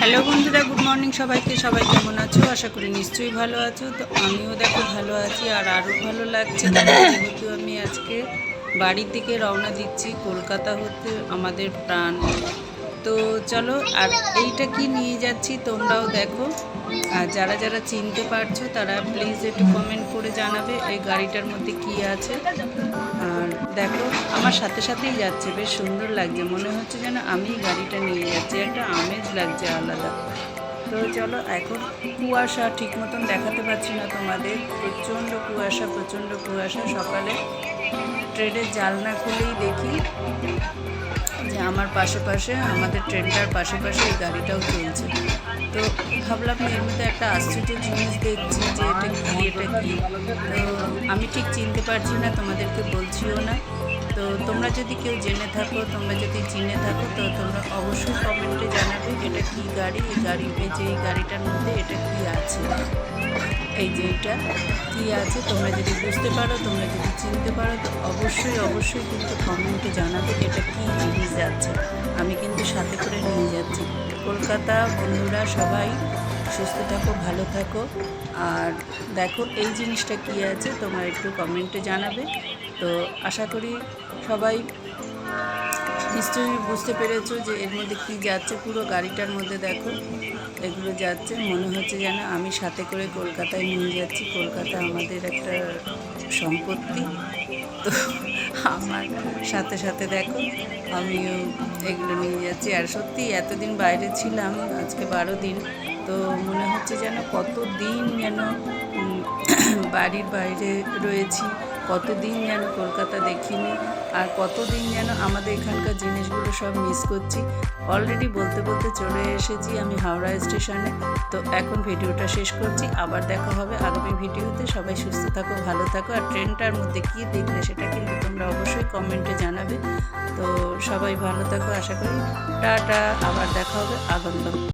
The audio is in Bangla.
হ্যালো বন্ধুরা, গুড মর্নিং সবাইকে। সবাই কেমন আছো? আশা করি নিশ্চয়ই ভালো আছো। তো আমিও দেখো ভালো আছি আর আরও ভালো লাগছে। যেহেতু আমি আজকে বাড়ির দিকে রওনা দিচ্ছি, কলকাতা হতে আমাদের প্রাণ তো চলো, আর এইটা কি নিয়ে যাচ্ছি তোমরাও দেখো। আর যারা যারা চিনতে পারছ, তারা প্লিজ একটু কমেন্ট করে জানাবে এই গাড়িটার মধ্যে কি আছে। আর দেখো, আমার সাথে সাথেই যাচ্ছে, বেশ সুন্দর লাগছে। মনে হচ্ছে যেন আমি গাড়িটা নিয়ে যাচ্ছি, একটা আমেজ লাগছে আলাদা। তো চলো, এখন কুয়াশা ঠিক মতন দেখাতে পারছি না তোমাদের। প্রচণ্ড কুয়াশা প্রচণ্ড কুয়াশা সকালে। ট্রেনের জালনা খুলেই দেখি যে আমার পাশে পাশে, আমাদের ট্রেনটার পাশে পাশে এই গাড়িটাও চলছে। তো ভাবলাম এর মধ্যে একটা আশ্চর্য জিনিস দেখছি যে এটা কি এটা কি? তো আমি ঠিক চিনতে পারছি না, তোমাদেরকে বলছিও না। তো তোমরা যদি কেউ জেনে থাকো, তোমরা যদি চিনে থাকো, তো তোমরা অবশ্যই কমেন্টে জানাবে এটা কি গাড়ি, এই গাড়ি যে এই গাড়িটার মধ্যে এটা কি আছে? এই যে এটা কী আছে? তোমরা যদি বুঝতে পারো, তোমরা যদি চিনতে অবশ্যই অবশ্যই কিন্তু কমেন্টে জানাবে এটা কী জিনিস যাচ্ছে আমি কিন্তু সাথে করে নিয়ে যাচ্ছি। কলকাতা বন্ধুরা সবাই সুস্থ থাকো, ভালো থাকো। আর দেখো এই জিনিসটা কী আছে, তোমার একটু কমেন্টে জানাবে। তো আশা করি সবাই নিশ্চয়ই বুঝতে পেরেছ যে এর মধ্যে কী যাচ্ছে? পুরো গাড়িটার মধ্যে দেখো, এগুলো যাচ্ছে। মনে হচ্ছে যেন আমি সাথে করে কলকাতায় নিয়ে যাচ্ছি। কলকাতা আমাদের একটা সম্পত্তি। তো আমার সাথে সাথে দেখো, আমিও এগুলো নিয়ে যাচ্ছি। আর সত্যি এতদিন বাইরে ছিলাম, আজকে বারো দিন। তো মনে হচ্ছে যেন কত দিন যেন বাড়ির বাইরে রয়েছি। কতদিন যেন কলকাতা দেখিনি আর কতদিন যেন আমাদের এখানকার জিনিসগুলো সব মিস করছি। অলরেডি বলতে বলতে চলে এসেছি আমি হাওড়া স্টেশনে। তো এখন ভিডিওটা শেষ করছি। আবার দেখা হবে আগামী ভিডিওতে। সবাই সুস্থ থাকো, ভালো থাকো। আর ট্রেনটার মধ্যে কী দেখলে সেটা কিন্তু তোমরা অবশ্যই কমেন্টে জানাবে। তো সবাই ভালো থাকো, আশা করি। টাটা, আবার দেখা হবে। আগন্তক।